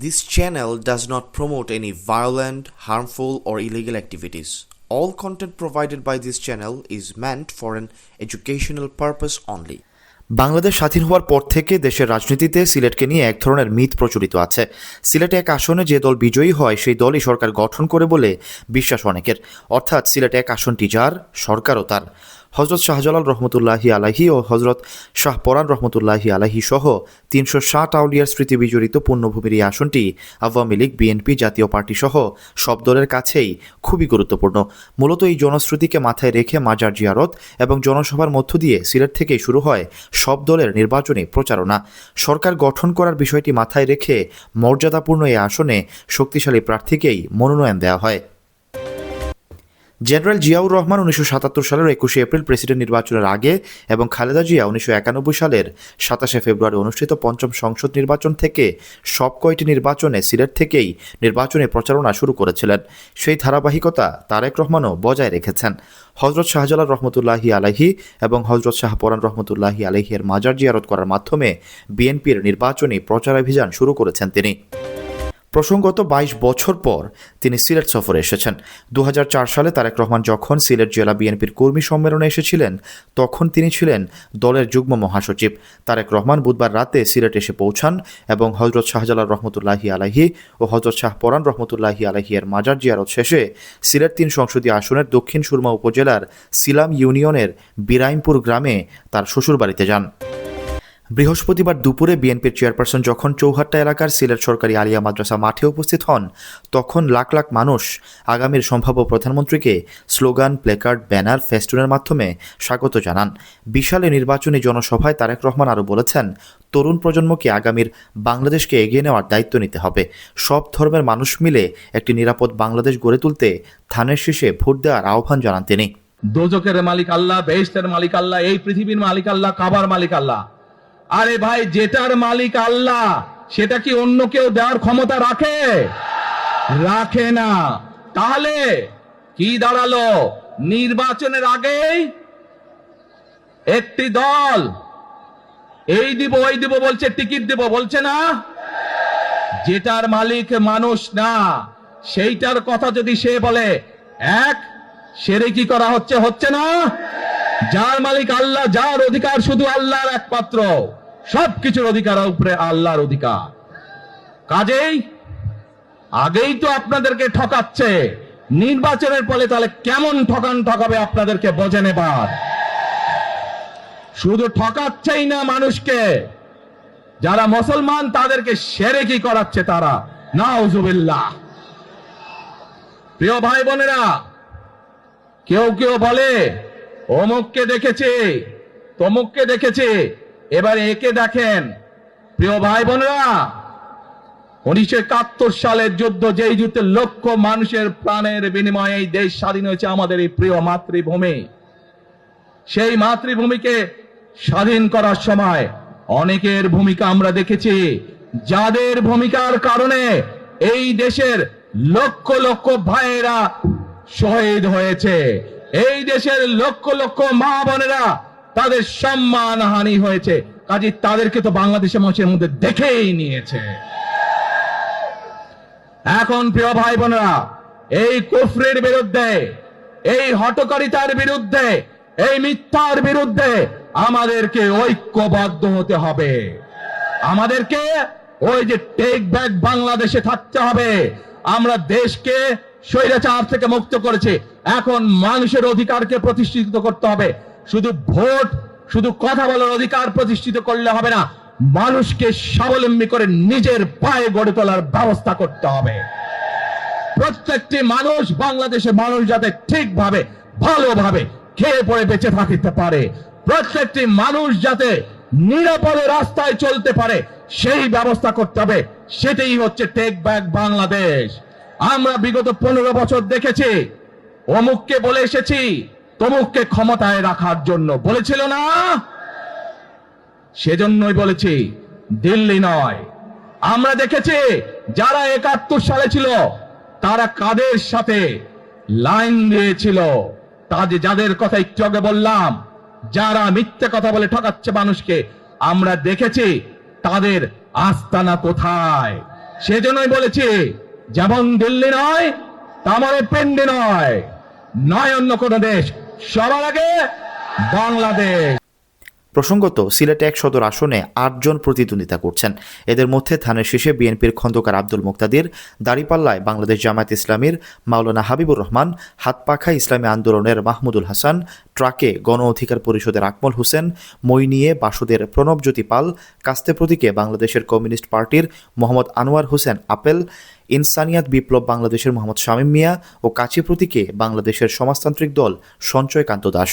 This channel does not promote any violent, harmful, or illegal activities. All content provided by this channel is meant for an educational purpose only. Bangladesh স্বাধীন হওয়ার পর থেকে দেশের রাজনীতিতে সিলেটকে নিয়ে এক ধরনের মিথ প্রচলিত আছে সিলেটে এক আসনে যে দল বিজয়ী হয় সেই দলই সরকার গঠন করে বলে বিশ্বাস অনেকের অর্থাৎ সিলেট এক আসনটি যার সরকারও তার হজরত শাহজালাল রহমতুল্লাহি আলাহি ও হজরত শাহ পরান রহমতুল্লাহি আলাহি সহ তিনশো ষাট আউলিয়ার স্মৃতি বিজড়িত পূর্ণভূমির এই আসনটি আওয়ামী লীগ, বিএনপি জাতীয় পার্টি সহ সব দলের কাছেই খুবই গুরুত্বপূর্ণ। মূলত এই জনশ্রুতিকে মাথায় রেখে মাজার জিয়ারত এবং জনসভার মধ্য দিয়ে সিলেট থেকেই শুরু হয় সব দলের নির্বাচনী প্রচারণা। সরকার গঠন করার বিষয়টি মাথায় রেখে মর্যাদাপূর্ণ এই আসনে শক্তিশালী প্রার্থীকেই মনোনয়ন দেওয়া হয়। জেনারেল জিয়াউর রহমান উনিশশো সাতাত্তর সালের একুশে এপ্রিল প্রেসিডেন্ট নির্বাচনের আগে এবং খালেদা জিয়া উনিশশো একানব্বই সালের সাতাশে ফেব্রুয়ারি অনুষ্ঠিত পঞ্চম সংসদ নির্বাচন থেকে সব কয়টি নির্বাচনে সিলেট থেকেই নির্বাচনে প্রচারণা শুরু করেছিলেন। সেই ধারাবাহিকতা তারেক রহমানও বজায় রেখেছেন। হজরত শাহজালাল রহমতুল্লাহি আলাহি এবং হজরত শাহপরান রহমতুল্লাহি আলাহির মাজার জিয়ারত করার মাধ্যমে বিএনপির নির্বাচনী প্রচারাভিযান শুরু করেছেন তিনি। প্রসঙ্গত বাইশ বছর পর তিনি সিলেট সফরে এসেছেন। দু হাজার চার সালে তারেক রহমান যখন সিলেট জেলা বিএনপির কর্মী সম্মেলনে এসেছিলেন, তখন তিনি ছিলেন দলের যুগ্ম মহাসচিব। তারেক রহমান বুধবার রাতে সিলেট এসে পৌঁছান এবং হজরত শাহজালাল রহমতুল্লাহি আলাহি ও হজরত শাহ পরান রহমতুল্লাহি আলাহি এর মাজার জিয়ারত শেষে সিলেট তিন সংসদীয় আসনের দক্ষিণ সুরমা উপজেলার সিলাম ইউনিয়নের বিরাইমপুর গ্রামে তার শ্বশুরবাড়িতে যান। বৃহস্পতিবার দুপুরে বিএনপির চেয়ারপারসন যখন চৌহাট্টা এলাকার সিলেট সরকারি আলিয়া মাদ্রাসা মাঠে উপস্থিত হন, তখন লাখ লাখ মানুষ আগামীর সম্ভাব্য প্রধানমন্ত্রীকে স্লোগান, প্লেকার্ড, ব্যানার, ফেস্টুনের মাধ্যমে স্বাগত জানান। বিশালে নির্বাচনী জনসভায় তারেক রহমান আরও বলেছেন, তরুণ প্রজন্মকে আগামীর বাংলাদেশকে এগিয়ে নেওয়ার দায়িত্ব নিতে হবে। সব ধর্মের মানুষ মিলে একটি নিরাপদ বাংলাদেশ গড়ে তুলতে ধানের শীষে ভোট দেওয়ার আহ্বান জানান তিনি। দোজকের মালিক আল্লাহ বেহেস্তের মালিক আল্লাহ, এই পৃথিবীর মালিক আল্লাহ, কাবার মালিক আল্লাহ। আরে ভাই, যেটার মালিক আল্লাহ, সেটা কি অন্য কেউ দেওয়ার ক্ষমতা রাখে? রাখে না। তাহলে কি দাঁড়াল? নির্বাচনের আগেই একটি দল, এই দিব, ওই দিব, বলছে, টিকিট দিব, বলছে না? যেটার মালিক মানুষ না, সেইটার কথা যদি সে বলে, এক, সেরে কি করা হচ্ছে হচ্ছে না? যার মালিক আল্লাহ, যার অধিকার শুধু আল্লাহর একমাত্র। সবকিছুর অধিকার উপরে আল্লাহর অধিকার। কাজেই আগেই তো আপনাদেরকে ঠকাচ্ছে। নির্বাচনের ফলে তাহলে কেমন ঠকান ঠকাবে আপনাদেরকে বোঝে নেবার শুধু ঠকাচ্ছেই না মানুষকে, যারা মুসলমান তাদেরকে সেরে কি করাচ্ছে তারা? না নাউজুবিল্লাহ। প্রিয় ভাই বোনেরা, কেউ কেউ বলে, অমুককে দেখেছে, তমুককে দেখেছে। এবার একে দেখেন। প্রিয় ভাই বোনেরা, উনিশশো একাত্তর সালের যুদ্ধ যেই যুদ্ধে লক্ষ মানুষের প্রাণের বিনিময়ে এই দেশ স্বাধীন হয়েছে আমাদের এই প্রিয় মাতৃভূমি। সেই মাতৃভূমিকে স্বাধীন করার সময় অনেকের ভূমিকা আমরা দেখেছি। যাদের ভূমিকার কারণে এই দেশের লক্ষ লক্ষ ভাইয়েরা শহীদ হয়েছে। এই দেশের লক্ষ লক্ষ মা বোনেরা তাদের সম্মান হানি হয়েছে। কাজে তাদেরকে তো বাংলাদেশের মানুষের মধ্যে দেখেই নিয়েছে। এখন প্রিয় ভাই বোনেরা এই কুফরের বিরুদ্ধে, এই হটকারিতার বিরুদ্ধে, এই মিথ্যার বিরুদ্ধে আমাদেরকে ঐক্যবদ্ধ হতে হবে। আমাদেরকে ওই যে টেক ব্যাক বাংলাদেশে থাকতে হবে। আমরা দেশকে স্বৈরাচার থেকে মুক্ত করেছি। এখন মানুষের অধিকারকে প্রতিষ্ঠিত করতে হবে। শুধু ভোট, শুধু কথা বলার অধিকার প্রতিষ্ঠিত করলে হবে না, মানুষকে স্বাবলম্বী করে নিজের পায়ে গড়ে তোলার ব্যবস্থা করতে হবে। প্রত্যেকটি মানুষ বাংলাদেশের মানুষ যাতে ঠিকভাবে, ভালোভাবে খেয়ে পড়ে বেঁচে থাকিতে পারে। প্রত্যেকটি মানুষ যাতে নিরাপদে রাস্তায় চলতে পারে, সেই ব্যবস্থা করতে হবে। সেটাই হচ্ছে টেক ব্যাক বাংলাদেশ আমরা বিগত পনেরো বছর দেখেছি, অমুককে বলে এসেছি তমুককে ক্ষমতায় রাখার জন্য বলেছিল না? সেজন্যই বলেছি, দিল্লি নয়। আমরা দেখেছি, যারা একাত্তর সালে ছিল, তারা কাদের সাথে লাইন দিয়েছিল? তাদের যাদের কথা একটু আগে বললাম, যারা মিথ্যে কথা বলে ঠকাচ্ছে মানুষকে, আমরা দেখেছি, তাদের আস্তানা কোথায়? সেজন্যই বলেছি, যেমন দিল্লি নয় তেমন পেন্ডি নয়। নয় অন্য কোনো দেশ সবার আগে বাংলাদেশ। প্রসঙ্গত, সিলেট এক সদর আসনে আটজন প্রতিদ্বন্দ্বিতা করছেন। এদের মধ্যে ধানের শেষে বিএনপির খন্দকার আব্দুল মুক্তাদির, দাড়িপাল্লায় বাংলাদেশ জামায়াত ইসলামীর মাওলানা হাবিবুর রহমান, হাতপাখা ইসলামী আন্দোলনের মাহমুদুল হাসান, ট্রাকে গণ অধিকার পরিষদের আকমল হোসেন মইনিয়ে বাসুদের প্রণবজ্যোতি পাল, কাস্তে প্রতীকে বাংলাদেশের কমিউনিস্ট পার্টির মোহাম্মদ আনোয়ার হোসেন আপেল, ইনসানিয়াত বিপ্লব বাংলাদেশের মোহাম্মদ শামীম মিয়া ও কাছি প্রতীকে বাংলাদেশের সমাজতান্ত্রিক দল সঞ্চয়কান্ত দাস।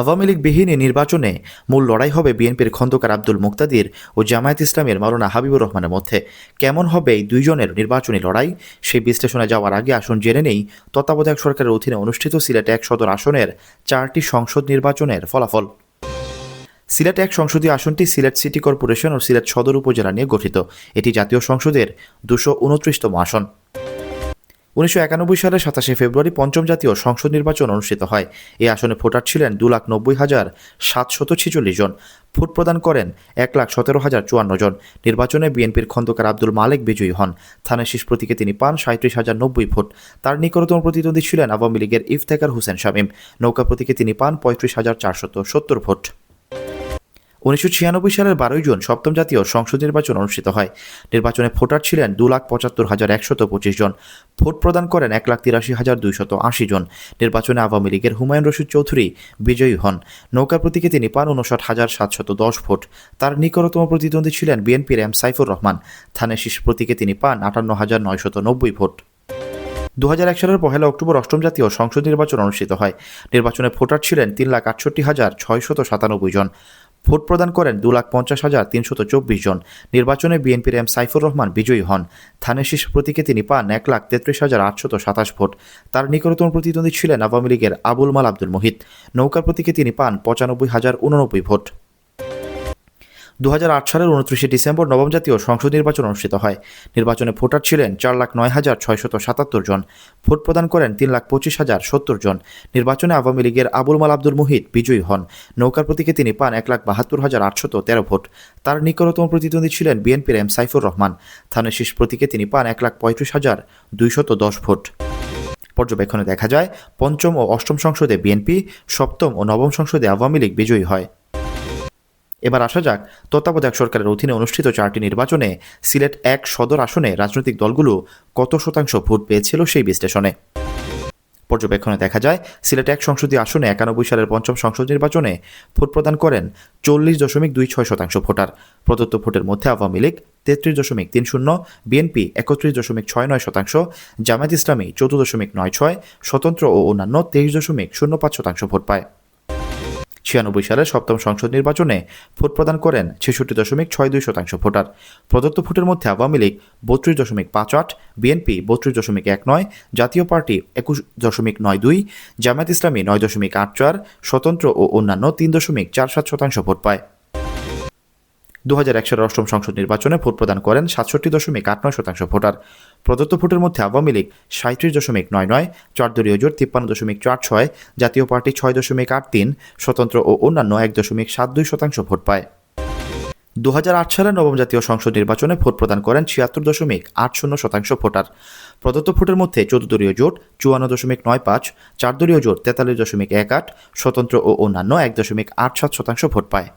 আওয়ামী লীগ বিহীন নির্বাচনে মূল লড়াই হবে বিএনপির খন্দকার আব্দুল মুক্তাদির ও জামায়াত ইসলামের মাওলানা হাবিবুর রহমানের মধ্যে। কেমন হবে এই দুইজনের নির্বাচনী লড়াই? সেই বিশ্লেষণে যাওয়ার আগে আসুন জেনে নেই তত্ত্বাবধায়ক সরকারের অধীনে অনুষ্ঠিত সিলেট এক সদর আসনের চারটি সংসদ নির্বাচনের ফলাফল। সিলেট এক সংসদীয় আসনটি সিলেট সিটি কর্পোরেশন ও সিলেট সদর উপজেলা নিয়ে গঠিত। এটি জাতীয় সংসদের দুশো উনত্রিশতম আসন। উনিশশো একানব্বই সালের সাতাশে ফেব্রুয়ারি পঞ্চম জাতীয় সংসদ নির্বাচন অনুষ্ঠিত হয়। এই আসনে ভোটার ছিলেন দু লাখ নব্বই হাজার সাতশত ছেচল্লিশ জন। ভোট প্রদান করেন এক লাখ সতেরো হাজার চুয়ান্ন জন। নির্বাচনে বিএনপির খন্দকার আব্দুল মালেক বিজয়ী হন। থানার শীষ প্রতীকে তিনি পান সাঁত্রিশ হাজার নব্বই ভোট। তার নিকটতম প্রতিদ্বন্দ্বী ছিলেন আওয়ামী লীগের ইফতেকার হোসেন শামীম। নৌকা প্রতীকে তিনি পান পঁয়ত্রিশ হাজার চারশত সত্তর ভোট। উনিশশো ছিয়ানব্বই সালের বারোই জুন সপ্তম জাতীয় সংসদ নির্বাচন অনুষ্ঠিত হয়। নির্বাচনে ভোটার ছিলেন দু লাখ পঁচাত্তর হাজার একশত পঁচিশ জন। ভোট প্রদান করেন এক লাখ তিরাশি হাজার দুইশত আশি জন। নির্বাচনে আওয়ামী লীগের হুমায়ুন রশিদ চৌধুরী বিজয়ী হন। নৌকা প্রতীকে তিনি পান উনষাট হাজার সাতশত দশ ভোট। তার নিকটতম প্রতিদ্বন্দ্বী ছিলেন বিএনপির এম সাইফুর রহমান। থানের শীর্ষ প্রতীকে তিনি পান আটান্ন হাজার নয়শত নব্বই ভোট। দু হাজার এক সালের পহেলা অক্টোবর অষ্টম জাতীয় সংসদ নির্বাচন অনুষ্ঠিত হয়। নির্বাচনে ভোটার ছিলেন তিন লাখ আটষট্টি হাজার ছয়শত সাতানব্বই জন। ভোট প্রদান করেন দু লাখ পঞ্চাশ হাজার তিনশত চব্বিশ জন। নির্বাচনে বিএনপির এম সাইফুর রহমান বিজয়ী হন। থানে শীর্ষ প্রতীকে তিনি পান এক লাখ তেত্রিশ হাজার আটশত সাতাশ ভোট। তার নিকটতম প্রতিদ্বন্দ্বী ছিলেন আওয়ামী লীগের আবুল মাল আব্দুল মোহিত। নৌকার প্রতীকে তিনি পান পঁচানব্বই হাজার উননব্বই ভোট। দু হাজার আট সালের উনত্রিশে ডিসেম্বর নবম জাতীয় সংসদ নির্বাচন অনুষ্ঠিত হয়। নির্বাচনে ভোটার ছিলেন চার লাখ নয় হাজার ছয়শত সাতাত্তর জন। ভোট প্রদান করেন তিন লাখ পঁচিশ হাজার সত্তর জন। নির্বাচনে আওয়ামী লীগের আবুল মাল আব্দুল মুহিত বিজয়ী হন। নৌকার প্রতীকে তিনি পান এক লাখ বাহাত্তর হাজার আটশত তেরো ভোট। তার নিকটতম প্রতিদ্বন্দ্বী ছিলেন বিএনপির এম সাইফুর রহমান। থানের শীষ প্রতীকে তিনি পান এক লাখ পঁয়ত্রিশ হাজার দুইশত দশ ভোট। পর্যবেক্ষণে দেখা যায়, পঞ্চম ও অষ্টম সংসদে বিএনপি, সপ্তম ও নবম সংসদে আওয়ামী লীগ বিজয়ী হয়। এবার আসা যাক, তত্ত্বাবধায়ক সরকারের অধীনে অনুষ্ঠিত চারটি নির্বাচনে সিলেট এক সদর আসনে রাজনৈতিক দলগুলো কত শতাংশ ভোট পেয়েছিল সেই বিশ্লেষণে। পর্যবেক্ষণে দেখা যায়, সিলেট এক সংসদীয় আসনে একানব্বই সালের পঞ্চম সংসদ নির্বাচনে ভোট প্রদান করেন চল্লিশ দশমিক দুই ছয় শতাংশ ভোটার। প্রদত্ত ভোটের মধ্যে আওয়ামী লীগ তেত্রিশ দশমিক তিন শূন্য, বিএনপি একত্রিশ দশমিক ছয় নয় শতাংশ, জামায়াত ইসলামী চৌদ্দ দশমিক নয় ছয়, স্বতন্ত্র ও অন্যান্য তেইশ দশমিক শূন্য পাঁচ শতাংশ ভোট পায়। ছিয়ানব্বই সালের সপ্তম সংসদ নির্বাচনে ভোট প্রদান করেন ছেষট্টি দশমিক ছয় দুই শতাংশ ভোটার। প্রদত্ত ভোটের মধ্যে আওয়ামী লীগ বত্রিশ দশমিক পাঁচ আট, বিএনপি বত্রিশ দশমিক এক নয়, জাতীয় পার্টি একুশ দশমিক নয় দুই, জামায়াত ইসলামী নয় দশমিক আট চার, স্বতন্ত্র ও অন্যান্য তিন দশমিক চার সাত শতাংশ ভোট পায়। দু হাজার এক সালের অষ্টম সংসদ নির্বাচনে ভোট প্রদান করেন সাতষট্টি দশমিক আট নয় শতাংশ ভোটার। প্রদত্ত ভোটের মধ্যে আওয়ামী লীগ সাঁত্রিশ দশমিক নয় নয় চার দলীয় জোট তিপ্পান্ন দশমিক চার ছয়, জাতীয় পার্টি ছয় দশমিক আট তিন, স্বতন্ত্র ও অন্যান্য এক দশমিক সাত দুই শতাংশ ভোট পায়। দু হাজার সালের নবম জাতীয় সংসদ নির্বাচনে ভোট প্রদান করেন ছিয়াত্তর দশমিক আট শূন্য শতাংশ ভোটার। প্রদত্ত ভোটের মধ্যে চৌদ্দ দলীয় জোট চুয়ান্ন দশমিক নয় পাঁচ, চারদলীয় জোট তেতাল্লিশ দশমিক এক আট, স্বতন্ত্র ও অন্যান্য এক দশমিক আট সাত শতাংশ ভোট পায়।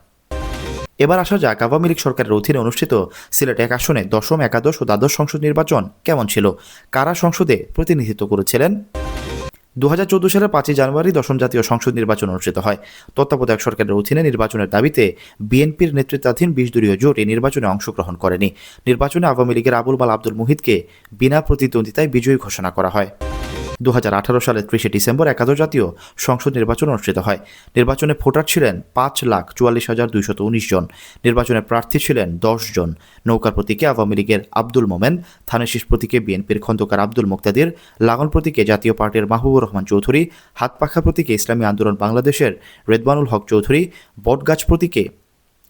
এবার আসা যাক, আওয়ামী লীগ সরকারের অধীনে অনুষ্ঠিত সিলেট এক আসনে দশম, একাদশ ও দ্বাদশ সংসদ নির্বাচন কেমন ছিল? কারা সংসদে প্রতিনিধিত্ব করেছিলেন? দু হাজার চোদ্দ সালের পাঁচই জানুয়ারি দশম জাতীয় সংসদ নির্বাচন অনুষ্ঠিত হয়। তত্ত্বাবধায়ক সরকারের অধীনে নির্বাচনের দাবিতে বিএনপির নেতৃত্বাধীন বিশ দলীয় জোট এই নির্বাচনে অংশগ্রহণ করেনি। নির্বাচনে আওয়ামী লীগের আবুল মাল আব্দুল মুহিতকে বিনা প্রতিদ্বন্দ্বিতায় বিজয়ী ঘোষণা করা হয়। দু হাজার আঠারো সালের ত্রিশে ডিসেম্বর একাদশ জাতীয় সংসদ নির্বাচন অনুষ্ঠিত হয়। নির্বাচনে ভোটার ছিলেন পাঁচ লাখ চুয়াল্লিশ হাজার দুইশত উনিশ জন। নির্বাচনে প্রার্থী ছিলেন দশ জন। নৌকার প্রতীকে আওয়ামী লীগের আব্দুল মোমেন থানেশিস প্রতীকে বিএনপির খন্দকার আব্দুল মুক্তাদির লাগন প্রতীকে জাতীয় পার্টির মাহবুবুর রহমান চৌধুরী, হাতপাখা প্রতীকে ইসলামী আন্দোলন বাংলাদেশের রেদবানুল হক চৌধুরী, বটগাছ প্রতীকে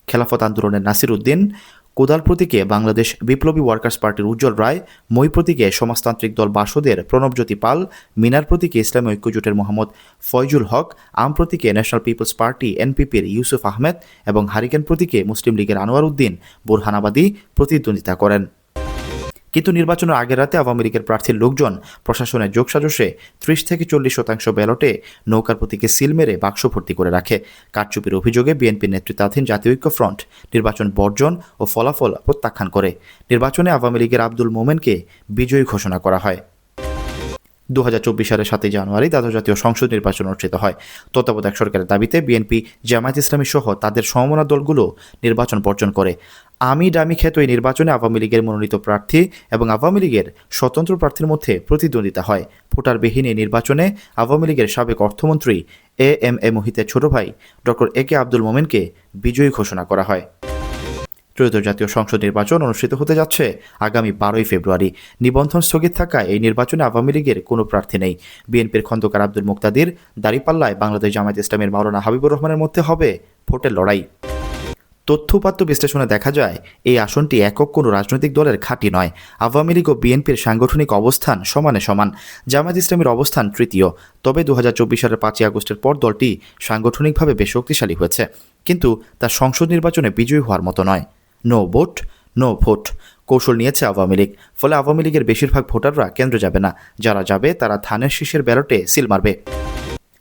খেলাফত আন্দোলনের নাসির উদ্দিন কোদাল প্রতীকে বাংলাদেশ বিপ্লবী ওয়ার্কার্স পার্টির উজ্জ্বল রায়, মই প্রতীকে সমাজতান্ত্রিক দল বাসদের প্রণবজ্যোতি পাল, মিনার প্রতীকে ইসলামী ঐক্যজোটের মোহাম্মদ ফয়জুল হক, আম প্রতীকে ন্যাশনাল পিপলস পার্টি এনপিপির ইউসুফ আহমেদ এবং হারিকেন প্রতীকে মুসলিম লীগের আনোয়ার উদ্দিন বোরহানাবাদী প্রতিদ্বন্দ্বিতা করেন। কিন্তু নির্বাচনের আগের রাতে আওয়ামী লীগের প্রার্থীর লোকজন প্রশাসনের যোগসাজসে ত্রিশ থেকে চল্লিশ শতাংশ ব্যালটে নৌকার প্রতীকে সিল মেরে বাক্স ভর্তি করে রাখে। কারচুপির অভিযোগে বিএনপির নেতৃত্বাধীন জাতীয় ঐক্য ফ্রন্ট নির্বাচন বর্জন ও ফলাফল প্রত্যাখ্যান করে। নির্বাচনে আওয়ামী লীগের আব্দুল মোমেনকে বিজয়ী ঘোষণা করা হয়। দু হাজার চব্বিশ সালের সাতই জানুয়ারি দ্বাদশ জাতীয় সংসদ নির্বাচন অনুষ্ঠিত হয়। তত্ত্বাবধায়ক সরকারের দাবিতে বিএনপি জামায়াত ইসলামী সহ তাদের সমমনা দলগুলো নির্বাচন বর্জন করে। আমি ডামি খ্যাত এই নির্বাচনে আওয়ামী লীগের মনোনীত প্রার্থী এবং আওয়ামী লীগের স্বতন্ত্র প্রার্থীর মধ্যে প্রতিদ্বন্দ্বিতা হয়। ভোটারবিহীন এই নির্বাচনে আওয়ামী লীগের সাবেক অর্থমন্ত্রী এ এম এ মোহিতের ছোট ভাই ডক্টর এ কে আব্দুল মোমেনকে বিজয়ী ঘোষণা করা হয়। ত্রয়োদশ জাতীয় সংসদ নির্বাচন অনুষ্ঠিত হতে যাচ্ছে আগামী বারোই ফেব্রুয়ারি। নিবন্ধন স্থগিত থাকায় এই নির্বাচনে আওয়ামী লীগের কোনো প্রার্থী নেই। বিএনপির খন্দকার আব্দুল মুক্তাদির দাঁড়িপাল্লায় বাংলাদেশ জামায়াত ইসলামের মাওলানা হাবিবুর রহমানের মধ্যে হবে ভোটের লড়াই। তথ্যপাত্য বিশ্লেষণে দেখা যায়, এই আসনটি একক কোনো রাজনৈতিক দলের খাঁটি নয়। আওয়ামী লীগ ও বিএনপির সাংগঠনিক অবস্থান সমানে সমান। জামায়াত ইসলামের অবস্থান তৃতীয়। তবে দু হাজার চব্বিশ সালের পাঁচই আগস্টের পর দলটি সাংগঠনিকভাবে বেশ শক্তিশালী হয়েছে। কিন্তু তা সংসদ নির্বাচনে বিজয়ী হওয়ার মতো নয়। নো ভোট নো ভোট কৌশল নিয়েছে আওয়ামী লীগ। ফলে আওয়ামী লীগের বেশিরভাগ ভোটাররা কেন্দ্রে যাবে না। যারা যাবে, তারা ধানের শীষের ব্যালটে সিল মারবে।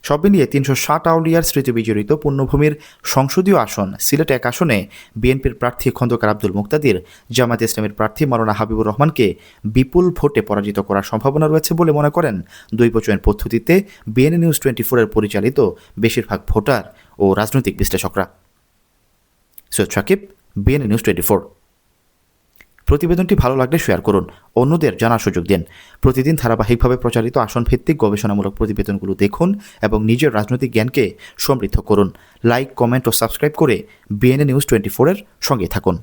সব মিলিয়ে তিনশো ষাট আউলিয়ার স্মৃতি বিজড়িত পূর্ণভূমির সংসদীয় আসন, সিলেট এক আসনে বিএনপির প্রার্থী খন্দকার আব্দুল মুক্তাদির জামাত ইসলামের প্রার্থী মাওলানা হাবিবুর রহমানকে বিপুল ভোটে পরাজিত করার সম্ভাবনা রয়েছে বলে মনে করেন দুই বছরের পদ্ধতিতে বিএনএ নিউজ টোয়েন্টি ফোরের পরিচালিত বেশিরভাগ ভোটার ও রাজনৈতিক বিশ্লেষকরা। Syed Sakib, BNA news twenty four প্রতিবেদনটি ভালো লাগলে শেয়ার করুন। অন্যদের জানার সুযোগ দিন। প্রতিদিন ধারাবাহিকভাবে প্রচারিত আসন ভিত্তিক গবেষণামূলক প্রতিবেদনগুলো দেখুন এবং নিজের রাজনৈতিক জ্ঞানকে সমৃদ্ধ করুন। লাইক কমেন্ট ও সাবস্ক্রাইব করে বিএনএ নিউজ টোয়েন্টি ফোরের সঙ্গে থাকুন।